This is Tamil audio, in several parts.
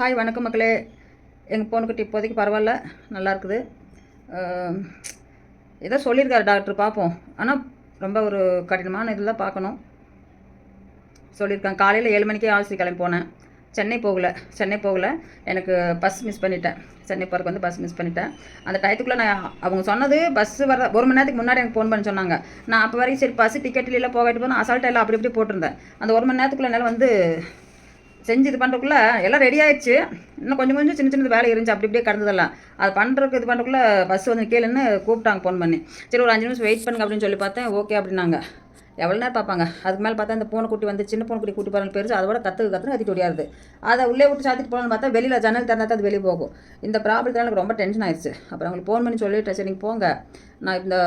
ஹாய் வணக்கம் மக்களே. எங்கள் பொண்ணுக்குட்டி இப்போதைக்கு பரவாயில்ல நல்லா இருக்குது. ஏதோ சொல்லியிருக்காரு டாக்டர் பார்ப்போம். ஆனால் ரொம்ப ஒரு கடினமான இதில் பார்க்கணும். சொல்லியிருக்காங்க. காலையில் ஏழு மணிக்கே ஆஸ்பத்திரி கிளம்பி போனேன். சென்னை போகல சென்னை போகல. எனக்கு பஸ் மிஸ் பண்ணிட்டேன். சென்னை போகிறக்கு வந்து பஸ் மிஸ் பண்ணிட்டேன். அந்த டயத்துக்குள்ளே நான் அவங்க சொன்னது பஸ் வர ஒரு மணி நேரத்துக்கு முன்னாடி எனக்கு ஃபோன் பண்ணி சொன்னாங்க. நான் அப்போ வரைக்கும் சரி பஸ் டிக்கெட் இல்லை போகிட்டு போதும் அசால்ட்டாக இல்லை அப்படி இப்படி போட்டிருந்தேன். அந்த ஒரு மணி நேரத்துக்குள்ளே என்னால் வந்து செஞ்சு இது பண்ணுறக்குள்ளே எல்லாம் ரெடி ஆயிடுச்சு. இன்னும் கொஞ்சம் கொஞ்சம் சின்ன சின்ன வேலை இருந்துச்சு. அப்படி இப்படியே கடந்ததெல்லாம். அது பண்ணுறதுக்கு இது பண்ணுறதுக்குள்ள பஸ் வந்து கேளுன்னு கூப்பிட்டாங்க ஃபோன் பண்ணி. சரி ஒரு அஞ்சு நிமிஷம் வெயிட் பண்ணுங்க அப்படின்னு சொல்லி பார்த்தேன். ஓகே அப்படின்னாங்க. எவ்வளோ நேரம் பார்ப்பாங்க? அதுக்கு மேலே பார்த்தா இந்த பூனைக்குட்டி வந்து சின்ன பூனைக்குட்டி கூட்டி போகிறான்னு பெருசு அதோட கற்று கற்று கத்திட்டு ஓடியாருது. அதை உள்ளே விட்டு சாத்திட்டு போகலான்னு பார்த்தா வெளியில் ஜன்னல் திறந்தா தான் அது வெளியே போகும். இந்த ப்ராப்ளத்தில் எனக்கு ரொம்ப டென்ஷன் ஆயிடுச்சு. அப்புறம் அவங்களுக்கு ஃபோன் பண்ணி சொல்லிட்டேன். சரி நீங்கள் போங்க. நான் இந்த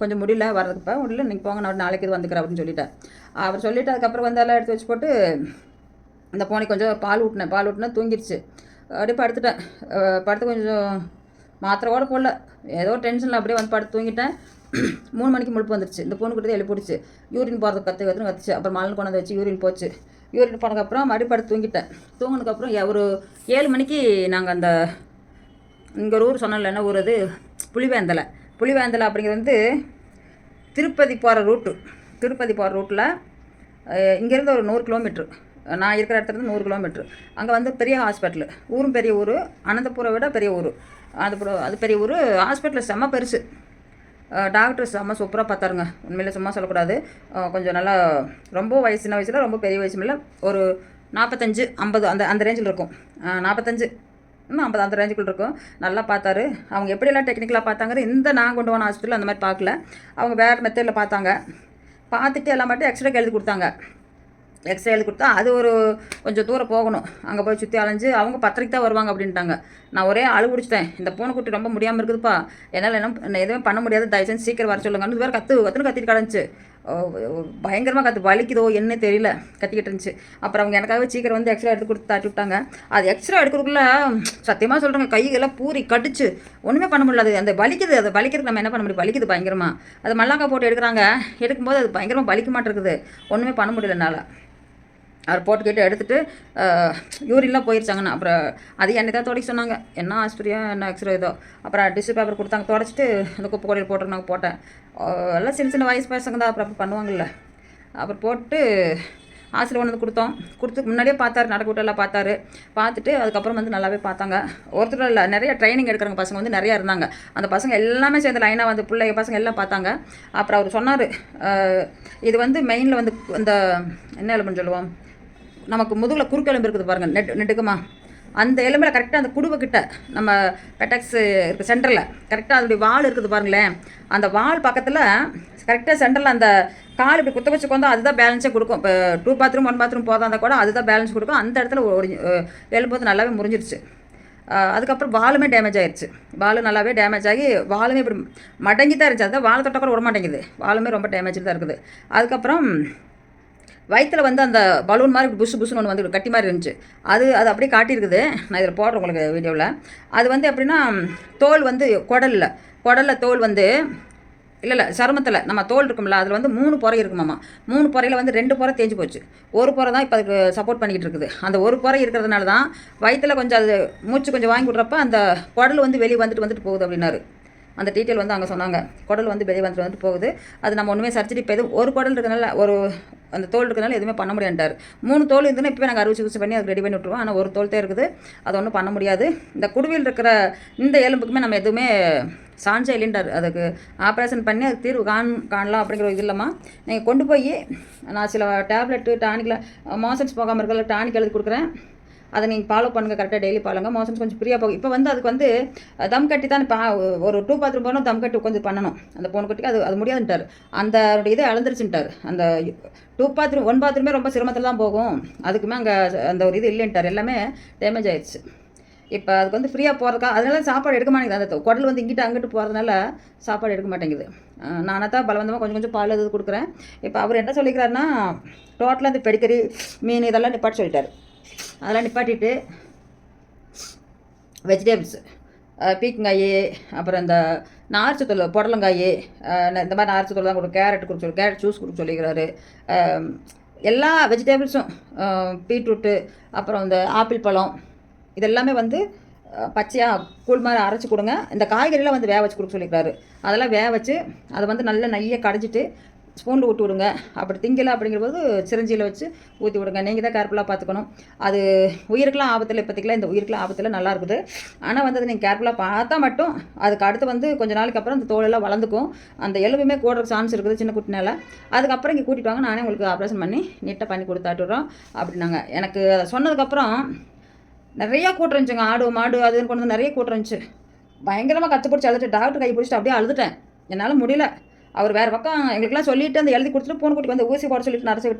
கொஞ்சம் முடியல வரதுக்கு இப்போ முடியல. நீங்கள் போங்க நான் நாளைக்கு இது வந்துக்கிறேன் அப்படின்னு சொல்லிட்டேன். அவர் சொல்லிட்டு அதுக்கப்புறம் வந்து எல்லாம் எடுத்து வச்சு போட்டு அந்த பூனை கொஞ்சம் பால் ஊட்டினேன். பால் ஊட்டினா தூங்கிடுச்சு அப்படியே படுத்துட்டேன். படுத்து கொஞ்சம் மாத்திரை கூட போடல. ஏதோ டென்ஷனில் அப்படியே வந்து படுத்து தூங்கிட்டேன். மூணு மணிக்கு முழுப்பு வந்துருச்சு. இந்த பொண்ணு கிட்ட எழுப்பிடுச்சு யூரின் போகிறது கற்று கற்றுன்னு கத்துச்சு அப்புறம் மலன் கொண்டு வந்து வச்சு யூரின் போச்சு. யூரின் போனதுக்கப்புறம் மறுபடியும் படுத்து தூங்கிட்டேன். தூங்கினதுக்கப்புறம் ஒரு ஏழு மணிக்கு நாங்கள் அந்த இங்கே ஒரு ஊர் சொன்னல என்ன ஊர் அது? புலிவேந்தலை. புலிவேந்தலை அப்படிங்கிறது வந்து திருப்பதி போகிற ரூட்டு திருப்பதி போகிற ரூட்டில் இங்கேருந்து ஒரு நூறு கிலோமீட்ரு நான் இருக்கிற இடத்துல இருந்து நூறு கிலோமீட்ரு அங்கே வந்து பெரிய ஹாஸ்பிட்டலு. ஊரும் பெரிய ஊர் அனந்தபுரம் விட பெரிய ஊர். அனந்தபுரம் அது பெரிய ஊர். ஹாஸ்பிட்டல் செம்ம பெருசு. டாக்டர் செம்ம சூப்பராக பார்த்தாருங்க. உண்மையில் சும்மா சொல்லக்கூடாது. கொஞ்சம் நல்லா ரொம்ப வயசு சின்ன வயசில் ரொம்ப பெரிய வயசு இல்லை. ஒரு நாற்பத்தஞ்சு ஐம்பது அந்த அந்த ரேஞ்சில் இருக்கும். நாற்பத்தஞ்சு இன்னும் ஐம்பது அந்த ரேஞ்சுக்குள்ள இருக்கும். நல்லா பார்த்தாரு. அவங்க எப்படியெல்லாம் டெக்னிக்கலாக பார்த்தாங்க இந்த நான் கொண்டு போன ஹாஸ்பிட்டல் அந்த மாதிரி பார்க்கல. அவங்க வேறு மெத்தடில் பார்த்தாங்க. பார்த்துட்டு எல்லாம் மட்டும் எக்ஸ்ட்ரா எழுதி கொடுத்தாங்க. எக்ஸ்ரே கொடுத்தா அது ஒரு கொஞ்சம் தூரம் போகணும். அங்கே போய் சுற்றி அலைஞ்சு அவங்க பத்திரிக்கை தான் வருவாங்க அப்படின்ட்டாங்க. நான் ஒரே அழு பிடிச்சிட்டேன். இந்த பூனைக்குட்டி ரொம்ப முடியாமல் இருக்குதுப்பா. என்னால் என்ன எதுவும் எதுவுமே பண்ண முடியாது. தயவுசெஞ்சு சீக்கிரம் வர சொல்லுங்கன்னு வேறு கற்று கற்றுன்னு கத்திட்டு கிடந்துச்சு. பயங்கரமாக கற்று வலிக்குதோ என்ன தெரியல கத்திக்கிட்டு இருந்துச்சு. அப்புறம் அவங்க எனக்காக சீக்கிரம் வந்து எக்ஸ்ரே எடுத்து கொடுத்து தாட்டி விட்டாங்க. அது எக்ஸ்ரே எடுக்கிறதுக்குள்ள சத்தியமாக சொல்கிறேங்க கையெல்லாம் பூரி கடிச்சு. ஒன்றுமே பண்ண முடியல அது அந்த வலிக்குது அதை வலிக்கிறதுக்கு நம்ம என்ன பண்ண முடியும்? வலிக்குது பயங்கரமாக அது மல்லாக்கா போட்டு எடுக்கிறாங்க எடுக்கும்போது அது பயங்கரமாக வலிக்க மாட்டேருக்குது. ஒன்றுமே பண்ண முடியல என்னால். அவர் போட்டுக்கிட்டு எடுத்துட்டு யூரின்லாம் போயிருச்சாங்கண்ணா அப்புறம் அது என்னை தான் தொடக்க சொன்னாங்க. என்ன ஆஸ்பத்திரியா என்ன எக்ஸ்ரே இதோ அப்புறம் டிஷ்யூ பேப்பர் கொடுத்தாங்க. தொடச்சிட்டு அந்த குப்பை கொடையில் போட்டுருந்தாங்க போட்டேன். எல்லாம் சின்ன சின்ன வயசு பசங்க தான். அப்புறம் அப்படி பண்ணுவாங்கல்ல. அப்புறம் போட்டு ஆசிரியர் கொண்டு வந்து கொடுத்தோம். கொடுத்து முன்னாடியே பார்த்தாரு. நடக்க விட்டெல்லாம் பார்த்தாரு. பார்த்துட்டு அதுக்கப்புறம் வந்து நல்லாவே பார்த்தாங்க. ஒருத்தர் இல்லை நிறைய ட்ரைனிங் எடுக்கிறவங்க பசங்க வந்து நிறையா இருந்தாங்க. அந்த பசங்க எல்லாமே சேர்ந்து லைனாக வந்து பிள்ளைங்க பசங்க எல்லாம் பார்த்தாங்க. அப்புறம் அவர் சொன்னார் இது வந்து மெயினில் வந்து இந்த என்ன எலும்புன்னு சொல்லுவோம்? நமக்கு முதுகில் குறுக்கெலும்பு இருக்குது பாருங்கள் நெட் நெட்டுக்குமா? அந்த எலும்பில் கரெக்டாக அந்த குடுவை கிட்ட நம்ம பெட்டக்ஸ் இருக்குது சென்டரில் கரெக்டாக அதோடைய வால் இருக்குது பாருங்களேன். அந்த வால் பக்கத்தில் கரெக்டாக சென்டரில் அந்த கால் இப்படி குத்த வச்சு கொண்டா அதுதான் பேலன்ஸே கொடுக்கும். இப்போ டூ பாத்ரூம் ஒன் பாத்ரூம் போதா இருந்தால் கூட அதுதான் பேலன்ஸ் கொடுக்கும். அந்த இடத்துல ஒரு எலும்பு வந்து நல்லாவே முறிஞ்சிருச்சு. அதுக்கப்புறம் வாலுமே டேமேஜ் ஆயிடுச்சு வாலும் நல்லாவே டேமேஜ் ஆகி வாலுமே இப்படி மடங்கி தான் இருந்துச்சு. அதான் வாழை தொட்ட கூட விட மாட்டேங்குது. வாலுமே ரொம்ப டேமேஜ் தான் இருக்குது. அதுக்கப்புறம் வயிற்றில் வந்து அந்த பலூன் மாதிரி புஷு புஷுன்னு ஒன்று வந்து கட்டி மாதிரி இருந்துச்சு. அது அது அப்படியே காட்டியிருக்குது. நான் இதில் போடுறேன் உங்களுக்கு வீடியோவில். அது வந்து எப்படின்னா தோல் வந்து குடலில் குடலில் தோல் வந்து இல்லை இல்லை சருமத்தில் நம்ம தோல் இருக்கும்ல அதில் வந்து மூணு புறை இருக்குமாம்மா மூணு புறையில் வந்து ரெண்டு புறை தேஞ்சு போச்சு. ஒரு புறை தான் இப்போ அதுக்கு சப்போர்ட் பண்ணிக்கிட்டு இருக்குது. அந்த ஒரு புறை இருக்கிறதுனால தான் வயிற்றில் கொஞ்சம் அது மூச்சு கொஞ்சம் வாங்கி விட்றப்ப அந்த குடல் வந்து வெளியே வந்துட்டு வந்துட்டு போகுது அப்படின்னாரு. அந்த டீட்டெயில் வந்து அங்கே சொன்னாங்க. குடல் வந்து வெளியே வந்துட்டு வந்துட்டு போகுது. அது நம்ம ஒன்றுமே சர்ஜரி இப்போ எதுவும் ஒரு குடல் இருக்கனால ஒரு அந்த தோல் இருக்கனால எதுவுமே பண்ண முடியாண்டார் மூணு தோல் இருந்ததுன்னா இப்போ நாங்கள் அறுவை சிகிச்சை பண்ணி அதுக்கு ரெடி பண்ணி விட்ருவோம் ஆனால் ஒரு தோல் தான் இருக்குது அது ஒன்றும் பண்ண முடியாது. இந்த குடுவில் இருக்கிற இந்த எலும்புக்குமே நம்ம எதுவுமே சாஞ்சே இல்லைன்றார் அதுக்கு ஆப்ரேஷன் பண்ணி அதுக்கு தீர்வு காண் காணலாம் அப்படிங்கிற இது இல்லைம்மா. நீங்கள் கொண்டு போய் நான் சில டேப்லெட்டு டானிக்கில் மோசன்ஸ் போகாமல் இருக்கிற டானிக் எழுதி கொடுக்குறேன். அதை நீங்கள் ஃபாலோ பண்ணுங்கள் கரெக்டாக டெய்லி பாருங்க மோஷன்ஸ் கொஞ்சம் ஃப்ரீயாக போகும். இப்போ வந்து அதுக்கு வந்து தம் கட்டி தான் இப்போ ஒரு டூ பாத்ரூம் போகணும் தம் கட்டி உட்காந்து பண்ணணும். அந்த பொண்ணு குட்டிக்கு அது அது முடியாதுன்ட்டார். அந்த இதை அழந்துருச்சுன்ட்டார். அந்த டூ பாத்ரூம் ஒன் பாத்ரூமே ரொம்ப சிரமத்தில் தான் போகும். அதுக்குமே அங்கே அந்த ஒரு இது இல்லைன்ட்டார். எல்லாமே டேமேஜ் ஆயிடுச்சு. இப்போ அதுக்கு வந்து ஃப்ரீயாக போகிறதுக்கா அதனால சாப்பாடு எடுக்க மாட்டேங்குது. அந்த குடல் வந்து இங்கிட்டு அங்கிட்டு போகிறதுனால சாப்பாடு எடுக்க மாட்டேங்குது. நானாக தான் பலவந்தமாக கொஞ்சம் கொஞ்சம் பால் இது கொடுக்குறேன். இப்போ அவர் என்ன சொல்லிக்கிறாருன்னா டோட்டலாக இந்த பெடிக்கறி மீன் இதெல்லாம் நிப்பாட்டு சொல்லிட்டார். அதெல்லாம் நிப்பாட்டிட்டு வெஜிடபிள்ஸ் பீக்கங்காய் அப்புறம் இந்த நார்ச்சத்தூள் புடலங்காய் இந்த மாதிரி நார்ச்சத்தூள் தான் கொடுக்கும் கேரட் கொடுக்க சொல்லி கேரட் ஜூஸ் கொடுக்க சொல்லிக்கிறாரு. எல்லா வெஜிடபிள்ஸும் பீட்ரூட்டு அப்புறம் இந்த ஆப்பிள் பழம் இதெல்லாமே வந்து பச்சையாக கூழ் மாதிரி அரைச்சி கொடுங்க. இந்த காய்கறிலாம் வந்து வேக வச்சு கொடுக்க சொல்லிக்கிறாரு. அதெல்லாம் வேக வச்சு அதை வந்து நல்லா நையை கடைஞ்சிட்டு ஸ்பூனில் விட்டு விடுங்க. அப்படி திங்கலை அப்படிங்கிறபோது சிரஞ்சியில் வச்சு ஊற்றி விடுங்க. நீங்கள் தான் கேர்ஃபுல்லாக பார்த்துக்கணும். அது உயிருக்கெலாம் ஆபத்தில் இப்போதைக்கெலாம் இந்த உயிருக்கெலாம் ஆபத்தில் நல்லா இருக்குது. ஆனால் வந்து அதை நீங்கள் கேர்ஃபுல்லாக பார்த்தா மட்டும் அதுக்கு அடுத்து வந்து கொஞ்ச நாளைக்கு அப்புறம் அந்த தோலெல்லாம் வளர்ந்துக்கும். அந்த எலும்புமே கூட சான்ஸ் இருக்குது சின்ன குட்டினால. அதுக்கப்புறம் இங்கே கூட்டிகிட்டு வாங்க. நானே உங்களுக்கு ஆப்ரேஷன் பண்ணி நீட்டாக பண்ணி கொடுத்தாட்டுறோம் அப்படின்னாங்க. எனக்கு அதை சொன்னதுக்கப்புறம் நிறையா கூட்டம் ஆடு மாடு அதுன்னு கொண்டு வந்து நிறைய கூட்டம் பயங்கரமாக கற்று பிடிச்சி அழுதுட்டு டாக்டர் கை பிடிச்சிட்டு அப்படியே அழுதுட்டேன். என்னால் முடியல. அவர் வேறு பக்கம் எங்களுக்குலாம் சொல்லிட்டு அந்த எழுதி கொடுத்துட்டு பூனை கூட்டி வந்து ஊசி போட சொல்லிட்டு நரசு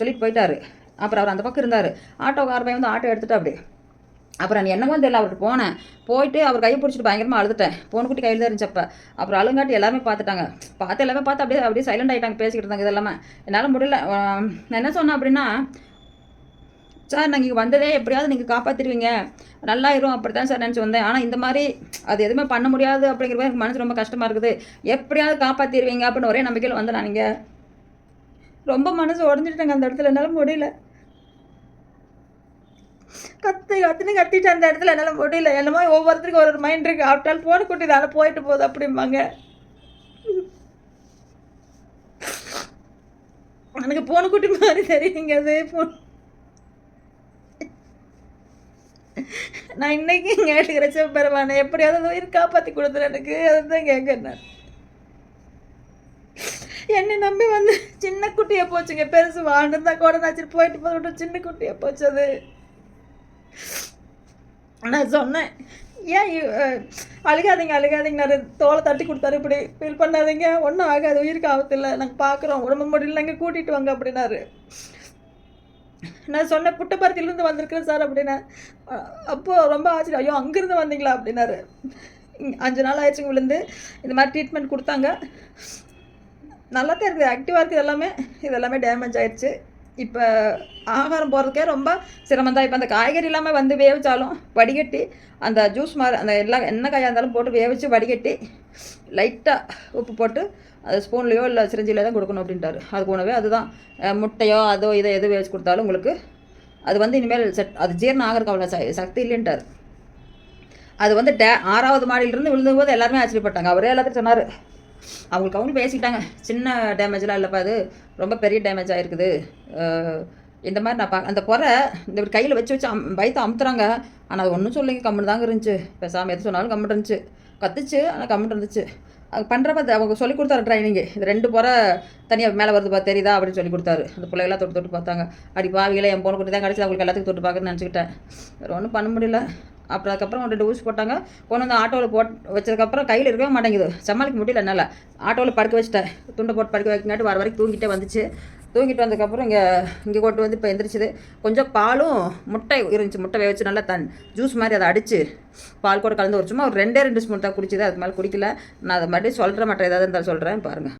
சொல்லிட்டு போயிட்டாரு. அப்புறம் அவர் அந்த பக்கம் இருந்தார். ஆட்டோக்காரன் வந்து ஆட்டோ எடுத்துட்டு அப்படி அப்புறம் நீ என்னமோ தெரியல அவர்கிட்ட போனேன். போயிட்டு அவர் கையை பிடிச்சிட்டு பயங்கரமாக அழுதுட்டேன். பூனைக்குட்டி கையில் தான் இருந்துச்சப்ப அப்புறம் அழுங்காட்டி எல்லாருமே பார்த்துட்டாங்க. பார்த்து எல்லாமே பார்த்து அப்படியே அப்படியே சைலண்ட் ஆகிட்டாங்க பேசிக்கிட்டு இருந்தாங்க இதெல்லாமே. என்னால் முடியல. நான் என்ன சொன்னேன் அப்படின்னா சார் நாங்கள் இங்கே வந்ததே எப்படியாவது நீங்கள் காப்பாற்றிடுவீங்க நல்லாயிரும் அப்படி தான் சார் நினச்சி வந்தேன். ஆனால் இந்த மாதிரி அது எதுவுமே பண்ண முடியாது அப்படிங்கிற மாதிரி எனக்கு மனசு ரொம்ப கஷ்டமாக இருக்குது. எப்படியாவது காப்பாற்றிடுவீங்க அப்படின்னு ஒரே நம்பிக்கையில் வந்தேன் நான் நீங்கள் ரொம்ப மனசு உடஞ்சிட்டேங்க அந்த இடத்துல. என்னால் முடியல. கத்து கத்துன்னு கத்திட்டு அந்த இடத்துல என்னால் முடியல. என்னமோ ஒவ்வொருத்தருக்கும் ஒரு ஒரு மைண்ட் இருக்குது ஆஃப்டால் போன கூட்டி தானே போயிட்டு போகுது அப்படிம்பாங்க. எனக்கு பூனைக்குட்டி மாதிரி தெரியுங்க அது. பூ நான் இன்னைக்கு கேட்டுக்கிற சிவபெருமானை எப்படியாவது உயிர் காப்பாற்றி கொடுத்துரு எனக்கு. அதுதான் கேட்குறேன் நான். என்னை நம்பி வந்து சின்ன குட்டியை போச்சுங்க. பெருசு வாழ்ந்துருந்தா கூட நான் போயிட்டு போட்டு சின்ன குட்டியை போச்சு அது. நான் சொன்னேன் ஏன் அழுகாதீங்க அழுகாதீங்க. நான் தோலை தட்டி கொடுத்தாரு இப்படி ஃபீல் பண்ணாதீங்க. ஒன்றும் ஆகாது உயிருக்கு ஆபத்து நாங்கள் பார்க்குறோம் உடம்பு முடியல நாங்கள் கூட்டிகிட்டு வாங்க அப்படின்னாரு. நான் சொன்னேன் புட்டபர்த்தியிலேருந்து வந்திருக்கிறேன் சார் அப்படின்னா அப்போது ரொம்ப ஆச்சரியம். ஐயோ அங்கேருந்து வந்தீங்களா அப்படின்னாரு. அஞ்சு நாள் ஆயிடுச்சுங்க விழுந்து. இந்த மாதிரி ட்ரீட்மெண்ட் கொடுத்தாங்க. நல்லா தான் இருக்குது. ஆக்டிவாக இருக்குது எல்லாமே. இது எல்லாமே டேமேஜ் ஆயிடுச்சு. இப்போ ஆகாரம் போகிறதுக்கே ரொம்ப சிரமம் தான் இப்போ அந்த காய்கறி இல்லாமல் வந்து வேவிச்சாலும் வடிகட்டி அந்த ஜூஸ் மாதிரி அந்த எல்லா என்ன காயாக இருந்தாலும் போட்டு வேவிச்சு வடிகட்டி லைட்டாக உப்பு போட்டு அது ஸ்பூன்லேயோ இல்லை சிரிஞ்சிலே தான் கொடுக்கணும் அப்படின்ட்டாரு. அதுக்கு உணவே அதுதான். முட்டையோ அதோ இதை எது வச்சு கொடுத்தாலும் உங்களுக்கு அது வந்து இனிமேல் செட் அது ஜீரணம் ஆகிறதுக்கு அவ்வளோ சக்தி இல்லைன்ட்டார். அது வந்து டே ஆறாவது மாடியிலிருந்து விழுந்தபோது எல்லாருமே ஆச்சரியப்பட்டாங்க. அவரே எல்லாத்தையும் சொன்னார். அவங்களுக்கு அவங்களும் பேசிக்கிட்டாங்க. சின்ன டேமேஜ்லாம் இல்லைப்பா அது ரொம்ப பெரிய டேமேஜ் ஆகிருக்குது இந்த மாதிரி நான் பா அந்த குறை இந்த கையில் வச்சு வச்சு அம் பயத்தை அமுத்துறாங்க. ஆனால் அது ஒன்றும் சொல்லிங்க கம்முன்னு தாங்க இருந்துச்சு. பேசாமல் எது சொன்னாலும் கம்முன்னு இருந்துச்சு. கத்துச்சு ஆனால் கம்முன்னு இருந்துச்சு. பண்ணுறப்ப அவங்க சொல்லி கொடுத்தாரு ட்ரைனிங்கு இது ரெண்டு புற தனியாக மேலே வருது பா தெரியுதா அப்படின்னு சொல்லி கொடுத்தாரு. அந்த பிள்ளைகளாம் தொட்டு தொட்டு பார்த்தாங்க. அடி பாவிகளை என் பொண்ணு குட்டி தான் கிடச்சி அவங்களுக்கு எல்லாத்துக்கும் தொட்டு பார்க்கணும்னு நினச்சிக்கிட்டேன். வேறு ஒன்றும் பண்ண முடியல. அப்புறம் அதுக்கப்புறம் ஒரு ரெண்டு ஊசி போட்டாங்க. கொண்டு வந்து ஆட்டோவில் போட் வச்சதுக்கப்புறம் கையில் இருக்கவே மாட்டேங்குது. சமாளிக்க முடியல என்னால். ஆட்டோவில் படுக்க வச்சிட்டேன். துண்டை போட்டு படுக்க வைக்கங்காட்டி வர வரைக்கும் தூங்கிட்டே வந்துச்சு. தூங்கிட்டு வந்ததுக்கப்புறம் இங்கே இங்கே கொண்டு வந்து இப்போ எந்திரிச்சிது. கொஞ்சம் பாலும் முட்டை இருந்துச்சு. முட்டை வேக வச்சு நல்லா தன் ஜூஸ் மாதிரி அதை அடித்து பால் கூட கலந்து ஒரு சும்மா ஒரு ரெண்டே ரெண்டு ஸ்பூன் தான் குடிச்சுது. அதுக்கு மேலே குடிக்கல. நான் அதை மறுபடியும் சொல்கிறேன் மாட்டேன் ஏதாவது இருந்தாலும் சொல்கிறேன் பாருங்கள்